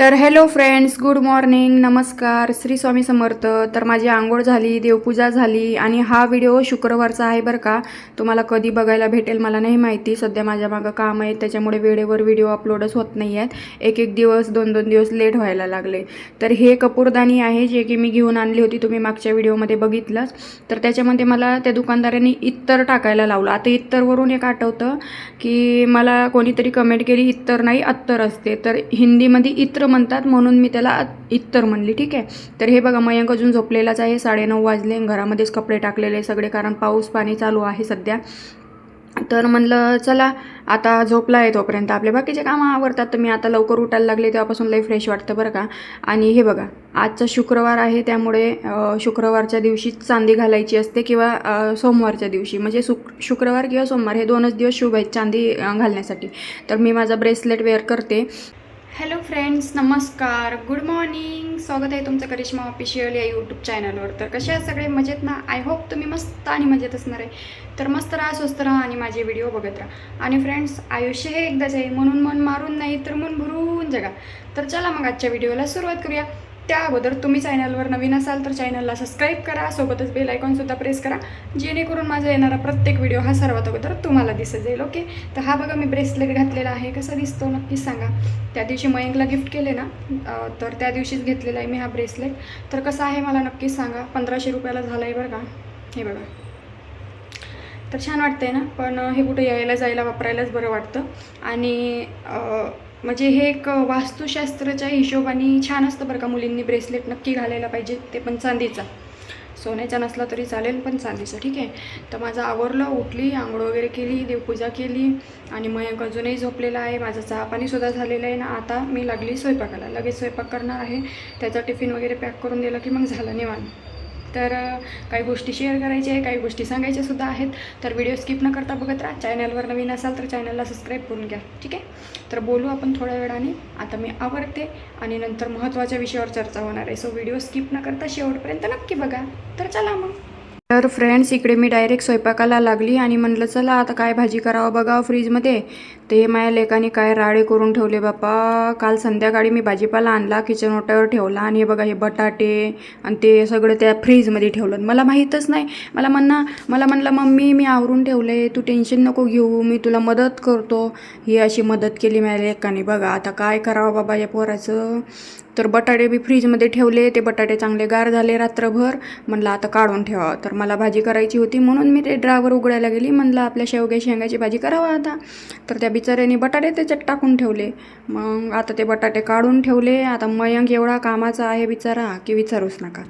तर hello friends good morning नमस्कार. श्री स्वामी समर्थ. तर माझी आंघोळ झाली देवपूजा झाली आणि हा व्हिडिओ शुक्रवारचा आहे बरं का. तुम्हाला कधी बघायला भेटेल मला नाही माहिती. सध्या माझ्या मागं काम आहे त्याच्यामुळे वेळेवर व्हिडिओ अपलोडच होत नाही आहेत. एक एक दिवस दोन दोन दिवस लेट व्हायला लागले. तर हे कपूरदानी आहे जे की मी घेऊन आणली होती तुम्ही मागच्या व्हिडिओमध्ये बघितलंच. तर त्याच्यामध्ये मला त्या दुकानदाराने इत्तर टाकायला लावलं. आता इत्तरवरून एक आठवतं की मला कोणीतरी कमेंट केली इत्तर नाही अत्तर असते. तर हिंदीमध्ये इत्र म्हणतात म्हणून मी त्याला इतर इत्तर म्हणली ठीक आहे? तर हे बघा मयंक अजून झोपलेलाच आहे साडेनऊ वाजले घरामध्येच कपडे टाकलेले सगळे कारण पाऊस पाणी चालू आहे सध्या. तर म्हणलं चला आता झोपला आहे तोपर्यंत आपले बाकीचे कामं आवडतात तर मी आता लवकर उठायला लागले तेव्हापासून लई फ्रेश वाटतं बरं का. आणि हे बघा आजचा शुक्रवार आहे त्यामुळे शुक्रवारच्या दिवशी चांदी घालायची असते किंवा सोमवारच्या दिवशी. म्हणजे शुक शुक्रवार किंवा सोमवार हे दोनच दिवस शुभ आहेत चांदी घालण्यासाठी. तर मी माझा ब्रेसलेट वेअर करते. हॅलो फ्रेंड्स नमस्कार. गुड मॉर्निंग स्वागत आहे तुमचं करिश्मा ऑफिशियल या यूट्यूब चॅनलवर तर कसे आहे सगळे? मजेत ना? आय होप तुम्ही मस्त आणि मजेत असणार आहे. तर मस्त राहा स्वस्त राहा आणि माझे व्हिडिओ बघत राहा. आणि फ्रेंड्स आयुष्य हे एकदाच आहे. म्हणून मन मारून नाही तर मन भरून जगा. तर चला मग आजच्या व्हिडिओला सुरुवात करूया. त्या अगोदर तुम्ही चॅनलवर नवीन असाल तर चॅनलला सबस्क्राईब करा सोबतच बेल आयकॉनसुद्धा प्रेस करा जेणेकरून माझा येणारा प्रत्येक व्हिडिओ हा सर्वात अगोदर तुम्हाला दिसत जाईल ओके तर हा बघा मी ब्रेसलेट घातलेला आहे कसा दिसतो नक्कीच सांगा. त्या दिवशी मयंकला गिफ्ट केले ना तर त्या दिवशीच घेतलेला आहे मी हा ब्रेसलेट तर कसा आहे मला नक्कीच सांगा पंधराशे रुपयाला झाला आहे बरं का? हे बघा. तर छान वाटतंय ना पण हे कुठे यायला जायला वापरायलाच बरं वाटतं. आणि म्हणजे हे एक वास्तुशास्त्राच्या हिशोबाने छान असतं बरं का मुलींनी ब्रेसलेट नक्की घालायला पाहिजे ते पण चांदीचा. सोन्याचा नसला तरी चालेल पण चांदीचा ठीक आहे. तर माझं आवरलं उठली आंघोळ वगैरे केली देवपूजा केली आणि मयंक अजूनही झोपलेला आहे. माझं चहा पाणीसुद्धा झालेलं आहे ना आता मी लागली स्वयंपाकाला. लगेच स्वयंपाक करणार आहे. त्याचा टिफिन वगैरे पॅक करून दिलं की मग झालं निवांत. तर काही गोष्टी शेअर करायच्या आहे काही गोष्टी सांगायच्या सुद्धा आहेत. तर व्हिडिओ स्किप न करता बघत राहा. चॅनलवर नवीन असाल तर चॅनलला सबस्क्राईब करून घ्या. ठीक आहे? तर बोलू आपण थोड्या वेळाने. आता मी आवडते आणि नंतर महत्त्वाच्या विषयावर चर्चा होणार आहे. सो व्हिडिओ स्किप न करता शेवटपर्यंत नक्की बघा. तर चला मग. तर फ्रेंड्स इकडे मी डायरेक्ट स्वयंपाकाला लागली आणि म्हणलं चला आता काय भाजी करावं बघावं फ्रीजमध्ये ते माझ्या लेकाने काय राडे करून ठेवले बापा. काल संध्याकाळी मी भाजीपाला आणला किचन ओट्यावर ठेवला आणि हे बघा हे बटाटे आणि ते सगळं त्या फ्रीजमध्ये ठेवलं. मला माहीतच नाही. मला म्हणणं मला म्हणलं मम्मी मी आवरून ठेवले तू टेन्शन नको घेऊ. मी तुला मदत करतो. ही अशी मदत केली माझ्या लेकाने. बघा आता काय करावं बाबा या पोराचं? तर बटाटे बी फ्रीजमध्ये ठेवले. ते बटाटे चांगले गार झाले रात्रभर. म्हणलं आता काढून ठेवा. तर मला भाजी करायची होती म्हणून मी ते ड्रावर उघडायला गेली. म्हणलं आपल्या शेवग्या शेंगाची भाजी करावा आता. तर त्या बिचाऱ्याने बटाटे त्याच्यात टाकून ठेवले. मग आता ते बटाटे काढून ठेवले. आता मयंक एवढा कामाचा आहे बिचारा की विचारूच नका.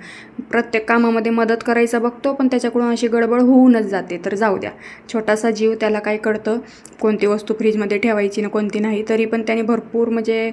प्रत्येक कामामध्ये मदत करायचा बघतो पण त्याच्याकडून अशी गडबड होऊनच जाते. तर जाऊ द्या. छोटासा जीव त्याला काय कळतं? कोणती वस्तू फ्रीजमध्ये ठेवायची ना कोणती नाही तरी पण त्याने भरपूर म्हणजे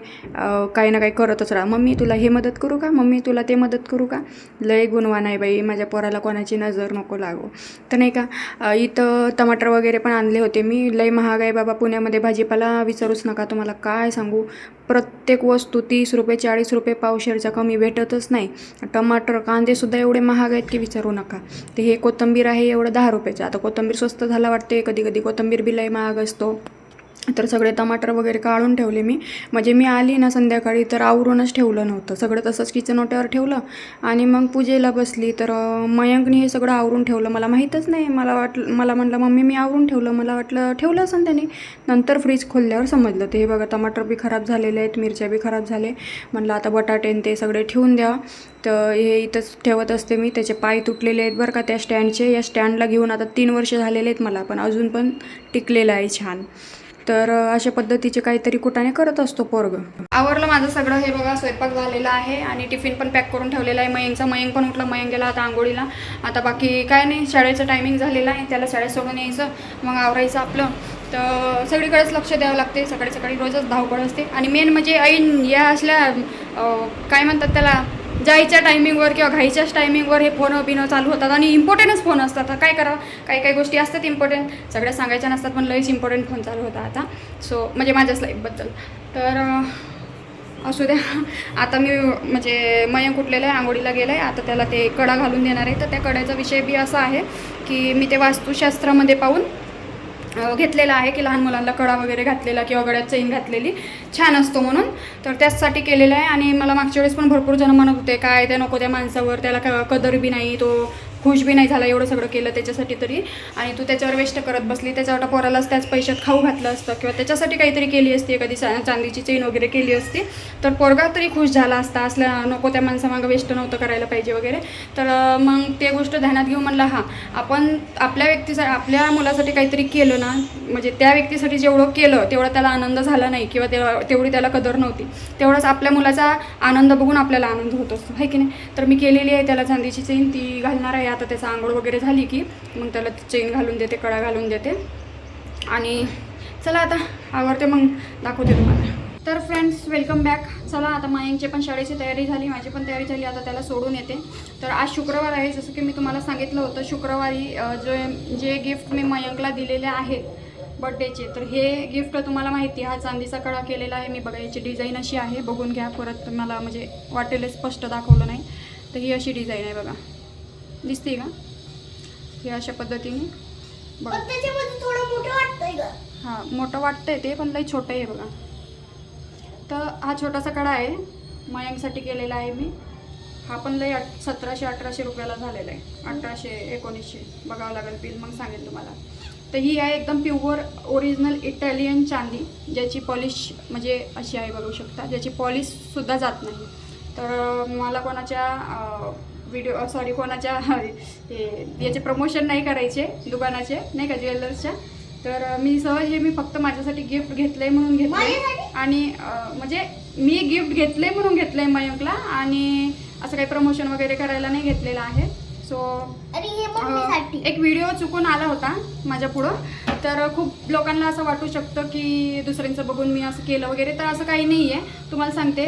काही ना काही करतच राहा. मम्मी तुला हे मदत करू का? मम्मी तुला ते मदत करू का? लय गुणवान आहे बाई. माझ्या पोराला कोणाची नजर नको लागो. तर नाही का इथं टमाटर वगैरे पण आणले होते मी. लय महाग आहे बाबा. पुण्यामध्ये भाजीपाला विचारूच नका तुम्हाला काय सांगू. प्रत्येक वस्तू तीस रुपये चाळीस रुपये पावशेरच्या कमी भेटतच नाही. टमाटर कांदेसुद्धा एवढे महाग आहेत की विचारू नका. ते हे कोथिंबीर आहे एवढं दहा रुपयाचं. आता कोथिंबीर स्वस्त झाला वाटते कधी कधी कोथिंबीर बिलाही महाग असतो. तर सगळे टमाटर वगैरे काढून ठेवले मी. म्हणजे मी आली ना संध्याकाळी तर आवरूनच ठेवलं नव्हतं. सगळं तसंच किचन ओट्यावर ठेवलं आणि मग पूजेला बसली तर मयंकने हे सगळं आवरून ठेवलं. मला माहीतच नाही. मला वाटलं मला म्हटलं मम्मी मी आवरून ठेवलं. मला वाटलं ठेवलं असं त्याने. नंतर फ्रीज खोलल्यावर समजलं. ते हे बघा टमाटर बी खराब झालेले आहेत मिरच्या बी खराब झाले. म्हणलं आता बटाटे ते सगळे ठेवून द्या. तर हे इथंच ठेवत असते मी. त्याचे पाय तुटलेले आहेत बरं का त्या स्टँडचे या स्टँडला घेऊन आता तीन वर्ष झालेले आहेत मला पण अजून पण टिकलेलं आहे छान. तर अशा पद्धतीचे काहीतरी कुटाने करत असतो पोरग. आवरलं माझं सगळं. हे बघा स्वयंपाक झालेला आहे आणि टिफिन पण पॅक करून ठेवलेला आहे. मयंकचा मयंक पण उठला. मयंक गेला आता आंघोळीला. आता बाकी काय नाही शाळेचं टायमिंग झालेलं आहे. त्याला शाळेत सोडून यायचं. मग आवरायचं आपलं. तर सगळीकडेच लक्ष द्यावं लागते. सकाळी सकाळी रोजच धावपळ असते. आणि मेन म्हणजे ऐन या असल्या काय म्हणतात त्याला? जायच्या टायमिंगवर किंवा घाईच्याच टायमिंगवर हे फोन बिनं चालू होतात आणि इम्पॉर्टंटच फोन असतात. काय करावं काही काही गोष्टी असतात इम्पॉर्टंट सगळ्या सांगायच्या नसतात पण लईच इम्पॉर्टंट फोन चालू होता आता. सो म्हणजे माझ्याच लाईफबद्दल तर असू द्या. आता मी म्हणजे मयंक उठलेलं आहे आंघोळीला गेलं आहे आता त्याला ते कडा घालून देणार आहे. तर त्या कड्याचा विषय बी असा आहे की मी ते वास्तुशास्त्रामध्ये पाहून घेतलेला आहे की लहान मुलांना कडा वगैरे घातलेला किंवा गळ्यात चैन घातलेली. छान असतो म्हणून. तर त्याचसाठी केलेलं आहे आणि मला मागच्या वेळेस पण भरपूर जण म्हणत होते काय त्या नको त्या माणसावर त्याला क कदर बी नाही तो खुश बी नाही झाला एवढं सगळं केलं त्याच्यासाठी तरी. आणि तू त्याच्यावर वेस्ट करत बसली त्याच्यावर पोरालाच त्याच पैशात खाऊ घातलं असतं किंवा त्याच्यासाठी काहीतरी केली असती एखादी चा- चांदीची चेन वगैरे केली असती तर पोरगा तरी खुश झाला असता. असल्या नको त्या माणसामागं वेस्ट नव्हतं करायला पाहिजे वगैरे. तर मग ते गोष्ट ध्यानात घेऊन म्हणलं हां आपण आपल्या व्यक्तीसाठी आपल्या मुलासाठी काहीतरी केलं ना म्हणजे त्या व्यक्तीसाठी जेवढं केलं तेवढा त्याला आनंद झाला नाही किंवा तेव्हा तेवढी त्याला कदर नव्हती. तेवढाच आपल्या मुलाचा आनंद बघून आपल्याला आनंद होत असतो. आहे की नाही? तर मी केलेली आहे त्याला चांदीची चेन ती घालणार आहे आता त्याचा आंघोळ वगैरे झाली की मग त्याला चेन घालून देते कडा घालून देते. आणि चला आता आवडते मग दाखवते तुम्हाला. तर फ्रेंड्स वेलकम बॅक चला आता मायांची पण शाळेची तयारी झाली माझी पण तयारी झाली आता त्याला सोडून येते. तर आज शुक्रवार आहे जसं की मी तुम्हाला सांगितलं होतं शुक्रवारी जे जे गिफ्ट मी मयंकला दिलेले आहेत बड्डेचे तर हे गिफ्ट तुम्हाला माहिती आहे हा चांदीचा कडा केलेला आहे. मी बघा याची डिझाईन अशी आहे. बघून घ्या परत तुम्हाला म्हणजे वाटेल स्पष्ट दाखवलं नाही. तर ही अशी डिझाईन आहे बघा. दिसते का? हे अशा पद्धतीने बघा. थोडं मोठं वाटतंय ग. हां मोठं वाटतंय ते पण लई छोटं आहे बघा. तर हा छोटासा कडा आहे. मयांकसाठी केलेला आहे मी. हा पण लई आठ सतराशे अठराशे रुपयाला झालेला आहे. अठराशे एकोणीसशे. बघावं लागेल बिल मग सांगेल तुम्हाला. तर ही आहे एकदम प्युअर ओरिजिनल इटालियन चांदी ज्याची पॉलिश म्हणजे अशी आहे बघू शकता. ज्याची पॉलिशसुद्धा जात नाही. तर मला कोणाच्या व्हिडिओ सॉरी कोणाच्या हे याचे प्रमोशन नाही करायचे दुकानाचे नाही का ज्वेलर्सच्या तर मी सहज हे मी फक्त माझ्यासाठी गिफ्ट घेतलंय म्हणून माझ्यासाठी? आणि म्हणजे मी गिफ्ट घेतलंय म्हणून घेतलंय मयंकला आणि असं काही प्रमोशन वगैरे करायला नाही घेतलेलं आहे. सो एक व्हिडिओ चुकून आला होता माझ्या पुढं. तर खूप लोकांना असं वाटू शकतं की दुसऱ्यांचं बघून मी असं केलं वगैरे तर असं काही नाही आहे तुम्हाला सांगते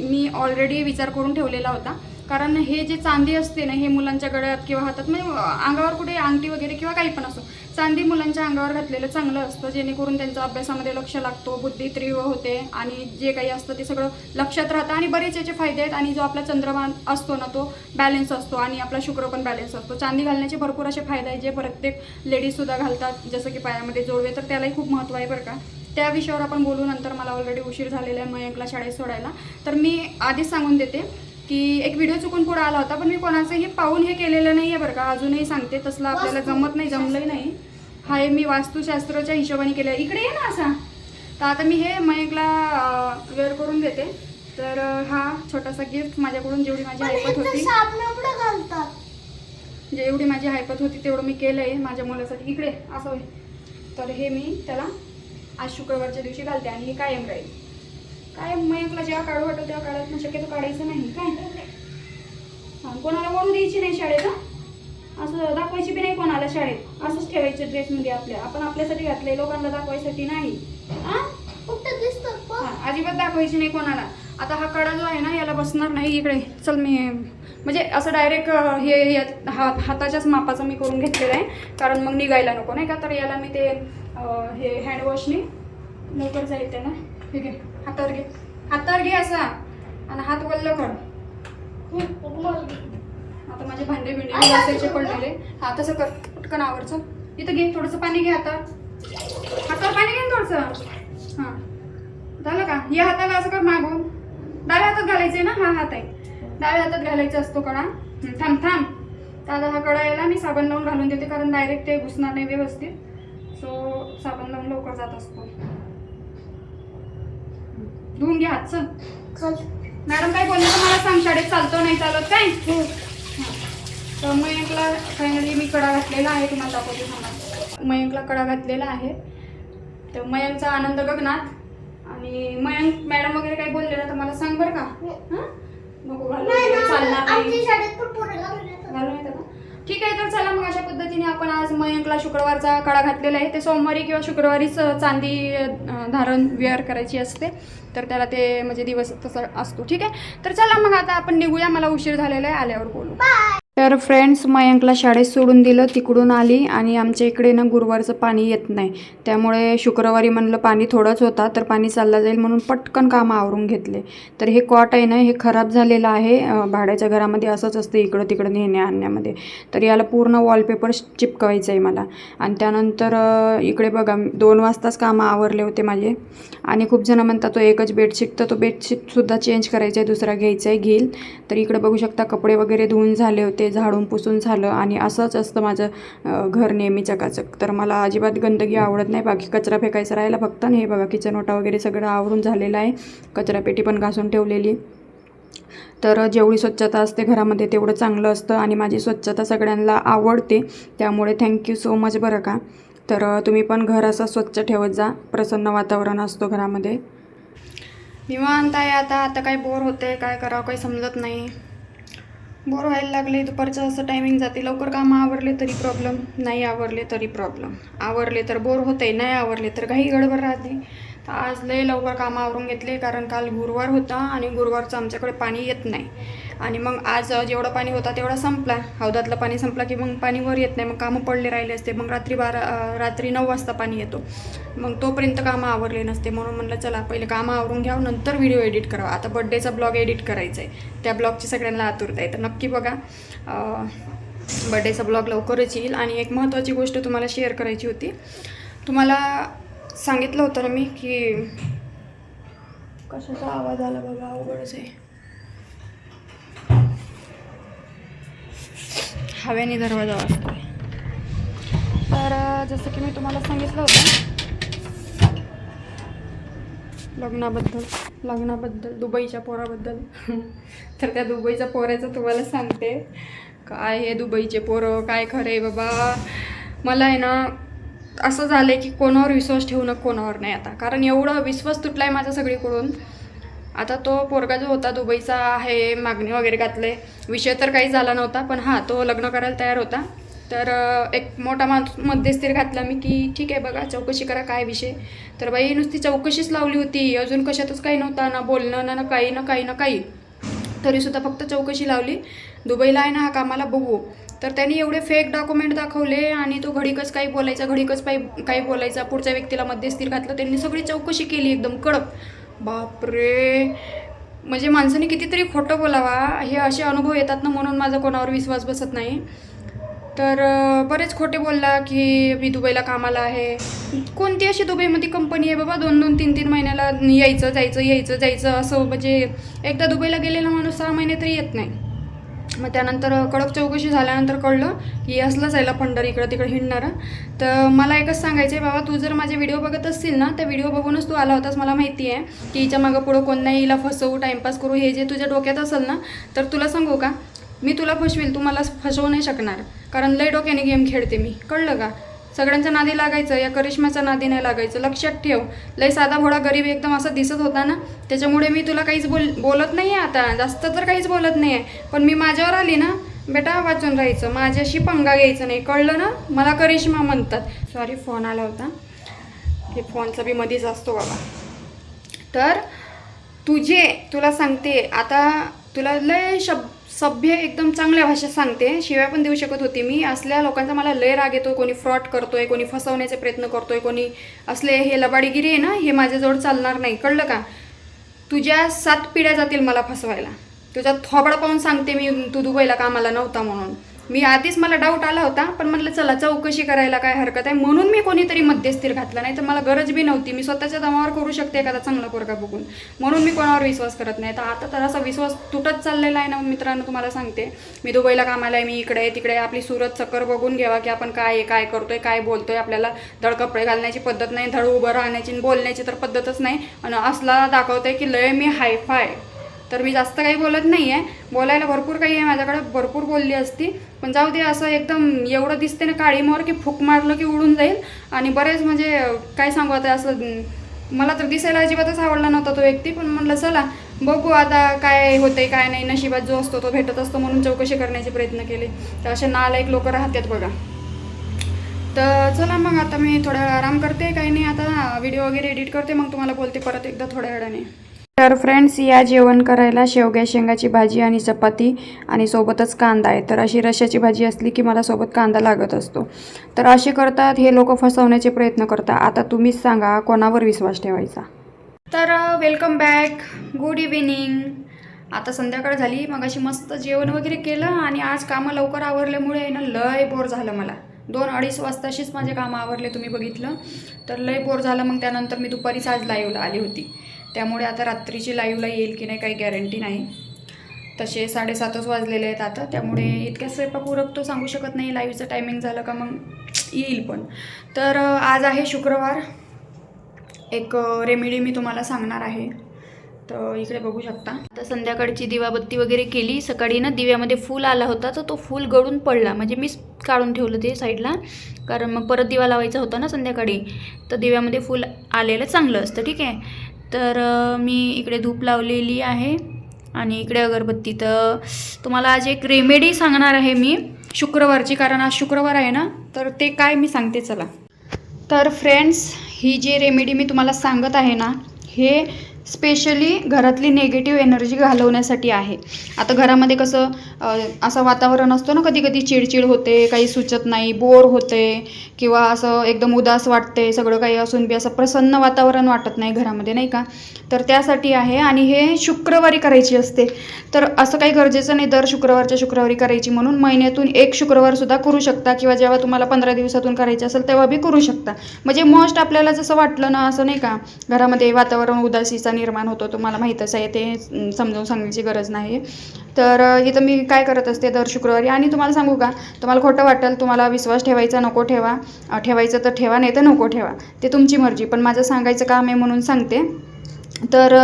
मी ऑलरेडी विचार करून ठेवलेला होता. कारण हे जे चांदी असते ना हे मुलांच्या गळ्यात किंवा हातात म्हणजे अंगावर कुठे अंगठी वगैरे किंवा काही पण असो चांदी मुलांच्या अंगावर घातलेलं चांगलं असतं जेणेकरून त्यांचा अभ्यासामध्ये लक्ष लागतो बुद्धी तीव्र होते आणि जे काही असतं ते सगळं लक्षात राहतं आणि बरेच याचे फायदे आहेत आणि जो आपला चंद्रमा असतो ना तो बॅलन्स असतो आणि आपला शुक्र पण बॅलन्स असतो. चांदी घालण्याचे भरपूर असे फायदे आहेत जे प्रत्येक लेडीजसुद्धा घालतात जसं की पायामध्ये जोडवे तर त्यालाही खूप महत्त्व आहे बरं का. त्या विषयावर आपण बोलू नंतर मला ऑलरेडी उशीर झालेला आहे मयंकला शाळेत सोडायला. तर मी आधीच सांगून देते की एक व्हिडिओ चुकून पुढे आला होता पण मी कोणाचंही पाहून हे केलेलं नाही आहे बरं का. अजूनही सांगते तसलं आपल्याला जमत नाही जमलंही नाही. हा हे मी वास्तुशास्त्राच्या हिशोबाने केलं इकडे ये ना असा. तर आता मी हे मयंकला वेअर करून देते. तर हा छोटासा गिफ्ट माझ्याकडून जेवढी माझी इथं होती. घालतात. जेवढी माझी हायपत होती तेवढं मी केलं आहे माझ्या मुलासाठी. इकडे असं तर हे मी त्याला आज शुक्रवारच्या दिवशी घालते आणि हे कायम राहील. कायम मयंकला जेव्हा काढू वाटतं तेव्हा काढत ना शक्यतो काढायचं नाही काय? हां कोणाला ओढू द्यायची नाही शाळेत? असं दाखवायची बी नाही कोणाला शाळेत. असंच ठेवायचं ड्रेसमध्ये आपल्या. आपण आपल्यासाठी घातलंय लोकांना दाखवायसाठी नाही. हां? दिसतं अजिबात दाखवायची नाही कोणाला. आता हा कडा जो आहे ना याला बसणार नाही इकडे. चल मी म्हणजे असं डायरेक्ट हे हा हाताच्याच मापाचं मी करून घेतलेलं आहे. कारण मग निघायला नको नाही का? तर याला मी ते हे हँडवॉशने लवकर जाईल त्याला. ठीक आहे. हातावर घे. हातावर घे असा. आणि हात वल्ल कर. आता माझे भांडे बिंडे पडलेले. हा तसं कर. पटकन आवरचं. इथं घे थोडंसं पाणी घे हातात हातावर पाणी घे थोडंसं. हां. झालं का? या हाताला असं कर मागून. डाव्या हातात घालायचे ना? हा हात आहे. डाव्या हातात घालायचा असतो कडा. थांब थांब. आता हा कडा याला मी साबण लावून घालून देते कारण डायरेक्ट ते घुसणार नाही व्यवस्थित. सो साबण लावून लवकर जात असतो. धुवून घे हात चल. मॅडम काय बोलले तर मला सांग शाळेत चालतो नाही चालत काय? हं. तर मयंकला फायनली मी कडा घातलेला आहे तुम्हाला दाखवते सांगा मयंकला कडा घातलेला आहे. तर मयंकचा आनंद गगनात आणि मयंक मॅडम वगैरे काही बोलले ना तर मला सांग बरं का? हं? नको चालणार आमच्या नाही शाळेत पण पोरं घालून येतात. घालून येतं का ठीक आहे तर चला मग अशा पद्धतीने आपण आज मयंकला शुक्रवारचा कडा घातलेला आहे. ते सोमवारी किंवा शुक्रवारीच चांदी धारण वेअर करायची असते. तर त्याला ते म्हणजे दिवस तसा असतो. ठीक आहे? तर चला मग आता आपण निघूया. मला उशीर झालेला आहे. आल्यावर बोलू. तर फ्रेंड्स मयंकला शाळेत सोडून दिलं तिकडून आली आणि आमच्या इकडे ना गुरुवारचं पाणी येत नाही. त्यामुळे शुक्रवारी म्हणलं पाणी थोडंच होता तर पाणी चालला जाईल म्हणून पटकन कामं आवरून घेतले. तर हे कॉट आहे ना हे खराब झालेलं आहे. भाड्याच्या घरामध्ये असंच असतं इकडं तिकडं नेण्या आणण्यामध्ये. तर याला पूर्ण वॉलपेपर चिपकवायचं आहे मला. आणि त्यानंतर इकडे बघा दोन वाजताच कामं आवरले होते माझे. आणि खूप जण म्हणतात तो एकच बेडशीट तर तो बेडशीटसुद्धा चेंज करायचा आहे दुसरा घ्यायचा आहे घेईल. तर इकडे बघू शकता कपडे वगैरे धुवून झाले होते झाडून पुसून झालं आणि असंच असतं माझं घर नेहमी चकाचक. तर मला अजिबात गंदगी आवडत नाही. बाकी कचरा फेकायचा राहिला फक्त. नाही हे बघा किचन ओटा वगैरे सगळं आवरून झालेलं आहे. कचरापेटी पण घासून ठेवलेली. तर जेवढी स्वच्छता असते घरामध्ये तेवढं चांगलं असतं. आणि माझी स्वच्छता सगळ्यांना आवडते. त्यामुळे थँक्यू सो मच बरं का. तर तुम्ही पण घर असं स्वच्छ ठेवत जा. प्रसन्न वातावरण असतो घरामध्ये. निवांत आहे आता. आता काही बोर होते काय करावं? काही समजत नाही. बोर व्हायला लागले दुपारचं असं टायमिंग जाते. लवकर कामं आवरले तरी प्रॉब्लेम नाही आवरले तरी प्रॉब्लेम आवरले तर बोर होते नाही आवरले तर काही गडबड राहते. तर आज लय लवकर कामं आवरून घेतले कारण काल गुरुवार होता आणि गुरुवारचं आमच्याकडे पाणी येत नाही. आणि मग आज जेवढं पाणी होता तेवढा संपला. हौदातलं पाणी संपला की मग पाणी वर येत नाही मग कामं पडले राहिले असते. मग रात्री बारा रात्री नऊ वाजता पाणी येतो. मग तोपर्यंत कामं आवरले नसते. म्हणून म्हणलं चला पहिले कामं आवरून घ्यावं नंतर व्हिडिओ एडिट करावा. आता बड्डेचा ब्लॉग एडिट करायचा आहे त्या ब्लॉगची सगळ्यांना आतुरता आहे. तर नक्की बघा बड्डेचा ब्लॉग लवकरच येईल. आणि एक महत्त्वाची गोष्ट तुम्हाला शेअर करायची होती. तुम्हाला सांगितलं होतं ना मी की कशाचा आवाज आला बघा अवघडच आहे. हवेने दरवाजा वाजतोय. तर जसं की मी तुम्हाला सांगितलं होतं लग्नाबद्दल लग्नाबद्दल दुबईच्या पोराबद्दल. तर त्या दुबईच्या पोऱ्याचं तुम्हाला सांगते. काय हे दुबईचे पोरं? काय खरं आहे बाबा? मला आहे ना असं झालं आहे की कोणावर विश्वास ठेवणं कोणावर नाही आता. कारण एवढं विश्वास तुटला आहे माझा सगळीकडून. आता तो पोरगा जो होता दुबईचा आहे मागणी वगैरे घातले विषय तर काही झाला नव्हता पण हां तो लग्न करायला तयार होता. तर एक मोठा माणूस मध्यस्थीर घातला मी की ठीक आहे बघा चौकशी करा काय विषय. तर बाई नुसती चौकशीच लावली होती. अजून कशातच काही नव्हता ना बोलणं ना ना काही ना काही ना काही. तरीसुद्धा फक्त चौकशी लावली. दुबईला आहे ना हा कामाला बघू. तर त्यांनी एवढे फेक डॉक्युमेंट दाखवले आणि तो घडीकच काही बोलायचा घडीकच काही काही बोलायचा पुढच्या व्यक्तीला मध्यस्थीर घातलं. त्यांनी सगळी चौकशी केली एकदम कडक. बापरे! म्हणजे माणसाने कितीतरी खोटं बोलावा हे असे अनुभव येतात ना म्हणून माझा कोणावर विश्वास बसत नाही. तर बरेच खोटे बोलला की मी दुबईला कामाला आहे. कोणती अशी दुबईमध्ये कंपनी आहे बाबा? दोन दोन तीन तीन महिन्याला यायचं जायचं यायचं जायचं असं म्हणजे एकदा दुबईला गेलेला माणूस सहा महिने तरी येत नाही. मग त्यानंतर कडक चौकशी झाल्यानंतर कळलं की असलंच आहे पंढर इकडं तिकडं हिंडणारं. तर मला एकच सांगायचं आहे बाबा तू जर माझे व्हिडिओ बघत असतील ना त्या व्हिडिओ बघूनच तू आला होतास मला माहिती आहे की हिच्या मागं पुढं कोण नाही हिला फसवू टाईमपास करू हे जे तुझ्या डोक्यात असेल ना तर तुला सांगू का? मी तुला फसवेल तू मला फसवू नाही शकणार कारण लय डोक्याने गेम खेळते मी. कळलं का? सगळ्यांच्या नादी लागायचं या करिश्माच्या नादी नाही लागायचं. लक्षात ठेव. लय साधा भोळा गरीब एकदम असा दिसत होता ना? त्याच्यामुळे मी तुला काहीच बोल बोलत नाही आहे आता. जास्त तर काहीच बोलत नाही आहे पण मी माझ्यावर आली ना बेटा वाचून राहायचं. माझ्याशी पंगा घ्यायचं नाही. कळलं ना? मला करिश्मा म्हणतात. सॉरी फोन आला होता. हे फोनचा बी मध्येच असतो बाबा. तर तुझे तुला सांगते आता तुला लय शब्द सभ्य एकदम चांगल्या भाषेत सांगते. शिवाय पण देऊ शकत होती मी. असल्या लोकांचा मला लय राग येतो. कोणी फ्रॉड करतोय कोणी फसवण्याचे प्रयत्न करतोय कोणी असले हे लबाडीगिरी आहे ना हे माझ्याजवळ चालणार नाही. कळलं का? तुझ्या सात पिढ्या जातील मला फसवायला. तुझा थोबडा पाहून सांगते मी तू दुबईला कामाला नव्हता म्हणून. मी आधीच मला डाऊट आला होता पण म्हटलं चला चौकशी करायला काय हरकत आहे? म्हणून मी कोणीतरी मध्यस्थीर घातला नाही तर मला गरज बी नव्हती. मी स्वतःच्या दमावर करू शकते एखादा चांगला पोरगा बघून. म्हणून मी कोणावर विश्वास करत नाही. तर आता तर असा विश्वास तुटत चाललेला आहे ना मित्रांनो तुम्हाला सांगते. मी दुबईला कामाला आहे मी इकडे आहे तिकडे आपली सुरत चक्कर बघून घ्यावा की आपण काय आहे काय करतोय काय बोलतोय. आपल्याला धड कपडे घालण्याची पद्धत नाही धड उभं राहण्याची आणि बोलण्याची तर पद्धतच नाही. आणि असला दाखवतंय की लय मी हायफाय तर मी जास्त काही बोलत नाही आहे बोलायला भरपूर काही आहे माझ्याकडे भरपूर बोलली असती. पण जाऊ दे असं एकदम एवढं दिसते ना काळीमोर की फूक मारलं की उडून जाईल. आणि बरेच म्हणजे काय सांगू आता असं मला तर दिसायला अजिबातच आवडला नव्हता तो व्यक्ती. पण म्हणलं चला बघू आता काय होते काय नाही. नशिबात जो असतो तो भेटत असतो म्हणून चौकशी करण्याचे प्रयत्न केले. तर असे नालायक लोक राहतात बघा. तर चला मग आता मी थोडा आराम करते. काही नाही आता व्हिडिओ वगैरे एडिट करते. मग तुम्हाला बोलते परत एकदा थोड्या वेळाने. तर फ्रेंड्स या जेवण करायला शेवग्या शेंगाची भाजी आणि चपाती आणि सोबतच कांदा आहे. तर अशी रश्याची भाजी असली की मला सोबत कांदा लागत असतो. तर असे करतात हे लोक फसवण्याचे प्रयत्न करतात. आता तुम्हीच सांगा कोणावर विश्वास ठेवायचा? तर वेलकम बॅक गुड इव्हिनिंग आता संध्याकाळ झाली. मग अशी मस्त जेवण वगैरे केलं आणि आज कामं लवकर आवरल्यामुळे ना लय बोर झालं मला. दोन अडीच वाजताशीच माझे कामं आवरले तुम्ही बघितलं. तर लय बोर झालं. मग त्यानंतर मी दुपारीच आज लाईव्हला आली होती. त्यामुळे आता रात्रीची लाईव्हला येईल की नाही काही गॅरंटी नाही. तसे साडेसातच वाजलेले आहेत आता त्यामुळे इतक्या स्वयंपाक उरकतो सांगू शकत नाही लाईव्हचं टायमिंग झालं का मग येईल पण. तर आज आहे शुक्रवार. एक रेमेडी मी तुम्हाला सांगणार आहे. तर इकडे बघू शकता. आता संध्याकाळची दिवाबत्ती वगैरे केली. सकाळी ना दिव्यामध्ये फूल आला होता तर तो फूल गळून पडला. म्हणजे मीच काढून ठेवलं ते साईडला. कारण मग परत दिवा लावायचा होता ना संध्याकाळी तर दिव्यामध्ये फूल आलेलं चांगलं असतं. ठीक आहे? तर मी इकडे धूप लावलेली आहे आणि इकडे अगरबत्ती. तर तुम्हाला आज एक रेमेडी सांगणार आहे मी. शुक्रवारची कारण आज शुक्रवार आहे ना? तर ते काय मी सांगते चला. तर फ्रेंड्स ही जी रेमेडी मी तुम्हाला सांगत आहे ना हे स्पेशली घरातली नेगेटिव्ह एनर्जी घालवण्यासाठी आहे. आता घरामध्ये कसं असं वातावरण असतो ना कधी कधी चिडचिड होते काही सुचत नाही बोर होते किंवा असं एकदम उदास वाटते सगळं काही असून बी असं प्रसन्न वातावरण वाटत नाही घरामध्ये नाही का? तर त्यासाठी आहे आणि हे शुक्रवारी करायची असते. तर असं काही गरजेचं नाही दर शुक्रवारच्या शुक्रवारी करायची म्हणून महिन्यातून एक शुक्रवारसुद्धा करू शकता किंवा जेव्हा तुम्हाला पंधरा दिवसातून करायचं असेल तेव्हा बी करू शकता. म्हणजे मोस्ट आपल्याला जसं वाटलं ना असं नाही का? घरामध्ये वातावरण उदासीचा निर्माण होतो तुम्हाला माहीतच आहे ते समजावून सांगण्याची गरज नाही तर इथं मी काय करत असते दर शुक्रवारी आणि तुम्हाला सांगू का तुम्हाला खोटं वाटेल तुम्हाला विश्वास ठेवायचा नको ठेवा ठेवायचं तर ठेवा नाही तर नको ठेवा ते तुमची मर्जी पण माझं सांगायचं काम आहे म्हणून सांगते. तर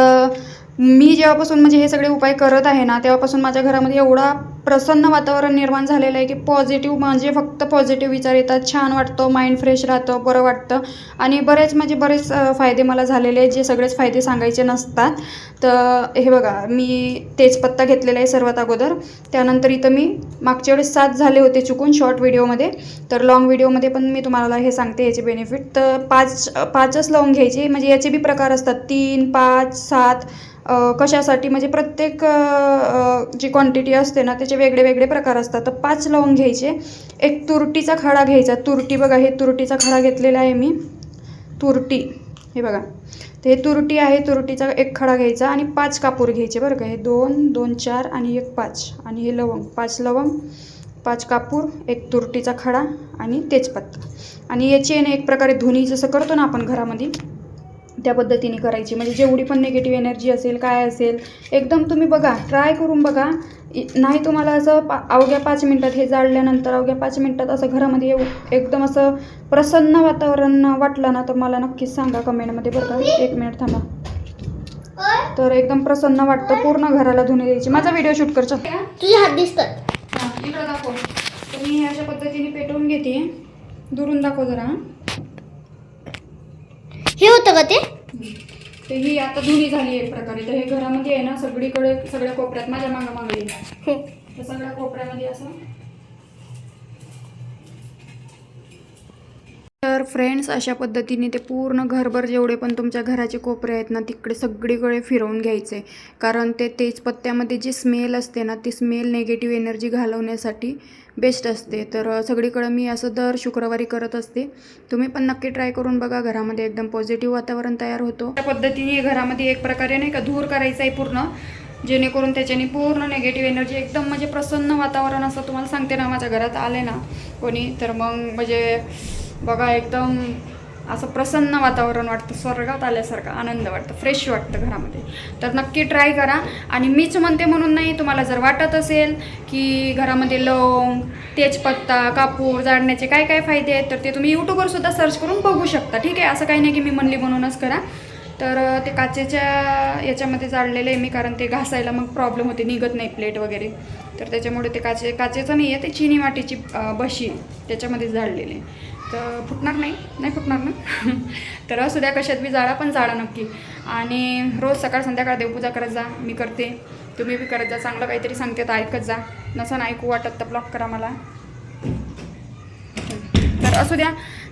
मी जेव्हापासून म्हणजे हे सगळे उपाय करत आहे ना तेव्हापासून माझ्या घरामध्ये एवढा प्रसन्न वातावरण निर्माण झालेलं आहे की पॉझिटिव्ह म्हणजे फक्त पॉझिटिव्ह विचार येतात. छान वाटतं माइंड फ्रेश राहतं बरं वाटतं. आणि बरेच म्हणजे बरेच फायदे मला झालेले आहेत जे सगळेच फायदे सांगायचे नसतात. तर हे बघा मी तेजपत्ता घेतलेला आहे सर्वात अगोदर. त्यानंतर इथं मी मागच्या वेळेस सात झाले होते चुकून शॉर्ट व्हिडिओमध्ये तर लॉंग व्हिडिओमध्ये पण मी तुम्हाला हे सांगते याचे बेनिफिट तर पाच पाचच लावून घ्यायचे म्हणजे याचे बी प्रकार असतात. तीन पाच सात कशासाठी? म्हणजे प्रत्येक जी क्वांटिटी असते ना त्याचे वेगळे वेगळे प्रकार असतात. तर पाच लावून घ्यायचे. एक तुरटीचा खडा घ्यायचा. तुरटी बघा हे तुरटीचा खडा घेतलेला आहे मी. तुरटी. हे बघा. तर हे तुरटी आहे तुरटीचा एक खडा घ्यायचा आणि पाच कापूर घ्यायचे बरं का. हे दोन दोन चार आणि एक पाच. आणि हे लवंग पाच लवंग पाच कापूर एक तुरटीचा खडा आणि तेजपत्ता. आणि याची आहे ना एक प्रकारे धुनी जसं करतो ना आपण घरामध्ये त्या पद्धतीने करायची. म्हणजे जेवढी पण निगेटिव्ह एनर्जी असेल काय असेल एकदम तुम्ही बघा ट्राय करून बघा. नाही तुम्हाला असं पा अवघ्या पाच मिनटात हे जाळल्यानंतर अवघ्या पाच मिनटात असं घरामध्ये येऊ एकदम असं प्रसन्न वातावरण वाटलं ना तर मला नक्कीच सांगा कमेंटमध्ये बरं का. एक मिनिट थांबा. तर एकदम प्रसन्न वाटतं पूर्ण घराला धुणी द्यायची. माझा व्हिडिओ शूट करचा तुझे हात दिसतात. इकडं दाखव. तर मी हे अशा पद्धतीने पेटवून घेते. दुरून दाखव जरा. हं. हे होतं का ते? तर ही आता धुणी झाली एक प्रकारे. तर हे घरामध्ये आहे ना सगळीकडे सगळ्या कोपऱ्यात माझ्या मागं मागं. तर सगळ्या कोपऱ्यामध्ये असं. तर फ्रेंड्स अशा पद्धतीने ते पूर्ण घरभर जेवढे पण तुमच्या घराचे कोपरे आहेत ना तिकडे सगळीकडे फिरवून घ्यायचे. कारण ते तेजपत्त्यामध्ये जी स्मेल असते ना ती स्मेल निगेटिव्ह एनर्जी घालवण्यासाठी बेस्ट असते. तर सगळीकडं मी असं दर शुक्रवारी करत असते. तुम्ही पण नक्की ट्राय करून बघा. घरामध्ये एकदम पॉझिटिव्ह वातावरण तयार होतो. त्या पद्धतीने घरामध्ये एक प्रकारे नाही का धूर करायचा आहे पूर्ण. जेणेकरून त्याच्याने पूर्ण निगेटिव्ह एनर्जी एकदम म्हणजे प्रसन्न वातावरण असं तुम्हाला सांगते ना माझ्या घरात आले ना कोणी. तर मग म्हणजे बघा एकदम असं प्रसन्न वातावरण वाटतं स्वर्गात आल्यासारखं आनंद वाटतं फ्रेश वाटतं घरामध्ये. तर नक्की ट्राय करा. आणि मीच म्हणते म्हणून नाही तुम्हाला जर वाटत असेल की घरामध्ये लवंग तेजपत्ता कापूर जाळण्याचे काय काय फायदे आहेत तर ते तुम्ही यूट्यूबवरसुद्धा सर्च करून बघू शकता. ठीक आहे असं काही नाही की मी म्हणली म्हणूनच करा. तर ते काचेच्या याच्यामध्ये जाळलेलं आहे मी कारण ते घासायला मग प्रॉब्लेम होते निघत नाही प्लेट वगैरे. तर त्याच्यामुळे ते काचे काचेचं नाही आहे ते चिनी वाटीची बशी आहे, त्याच्यामध्ये जाळलेले तर फुटणार नाही नाही फुटणार ना? तर असू द्या कशात बी जाळा पण जाळा नक्की. आणि रोज सकाळ संध्याकाळ देवपूजा करत जा मी करते. तुम्ही बी करत जा चांगलं काहीतरी सांगते तर ऐकत जा. नसं ऐकू वाटत तर ब्लॉक करा मला. तर असू द्या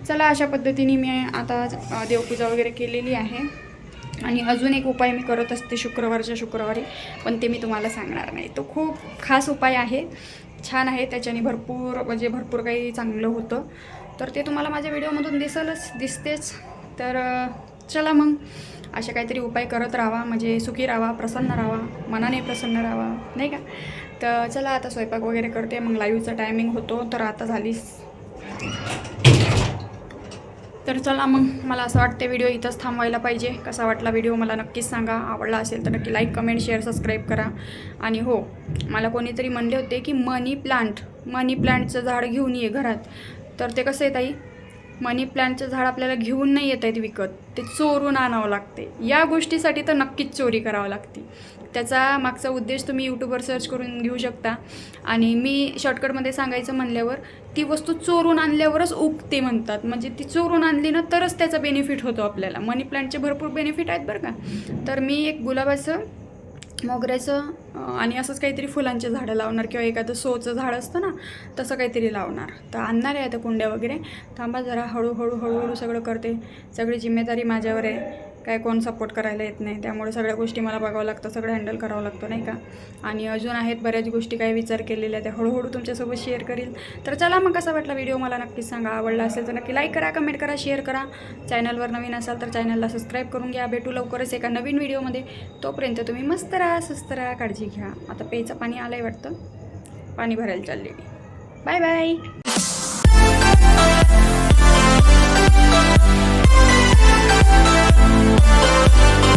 चला अशा पद्धतीने मी आता देवपूजा वगैरे केलेली आहे. आणि अजून एक उपाय मी करत असते शुक्रवारच्या शुक्रवारी पण ते मी तुम्हाला सांगणार नाही. तो खूप खास उपाय आहे. छान आहे त्याच्याने भरपूर म्हणजे भरपूर काही चांगलं होतं. तर ते तुम्हाला माझ्या व्हिडिओमधून दिसलच दिसतेच. तर चला मग. असे काहीतरी उपाय करत राहा म्हणजे सुखी राहा प्रसन्न राहा मनाने प्रसन्न राहा नाही का? तर चला आता स्वयंपाक वगैरे करते. मग लाईव्हचा टायमिंग होतो तर आता झालीस तर चला मग. मला असं वाटते व्हिडिओ इथंच थांबवायला पाहिजे. कसा वाटला व्हिडिओ मला नक्कीच सांगा. आवडला असेल तर नक्की लाईक कमेंट शेअर सबस्क्राईब करा. आणि हो मला कोणीतरी म्हणले होते की मनी प्लांट मनी प्लांटचं झाड घेऊन ये घरात. तर ते कसं आहे ताई? मनी प्लांटचं झाड आपल्याला घेऊन नाही येत आहेत विकत. ते चोरून आणावं लागते. या गोष्टीसाठी तर नक्कीच चोरी करावं लागते. त्याचा मागचा उद्देश तुम्ही यूट्यूबवर सर्च करून घेऊ शकता. आणि मी शॉर्टकटमध्ये सांगायचं म्हणल्यावर ती वस्तू चोरून आणल्यावरच उगते म्हणतात. म्हणजे ती चोरून आणली ना तरच त्याचा बेनिफिट होतो आपल्याला. मनी प्लांटचे भरपूर बेनिफिट आहेत बरं का. तर मी एक गुलाबाचं मोगऱ्याचं आणि असंच काहीतरी फुलांचे झाडं लावणार किंवा एखादं सोचं झाड असतं ना तसं काहीतरी लावणार. तर आणणार आहे आता कुंड्या वगैरे. थांबा जरा हळूहळू हळूहळू सगळं करते. सगळी जिम्मेदारी माझ्यावर आहे. काय कोण सपोर्ट करायला येत नाही. त्यामुळे सगळ्या गोष्टी मला बघावं लागतं सगळं हँडल करावं लागतं नाही का? आणि अजून आहेत बऱ्याच गोष्टी काही विचार केलेल्या त्या हळूहळू तुमच्यासोबत शेअर करील. तर चला मग कसा वाटला व्हिडिओ मला नक्कीच सांगा. आवडला असेल तर नक्की लाईक करा कमेंट करा शेअर करा. चॅनलवर नवीन असाल तर चॅनलला सबस्क्राईब करून घ्या. भेटू लवकरच एका नवीन व्हिडिओमध्ये तोपर्यंत तुम्ही मस्त राहा स्वस्त राहा काळजी घ्या. आता पेचं पाणी आलं आहे वाटतं. पाणी भरायला चाललेली. Bye bye Música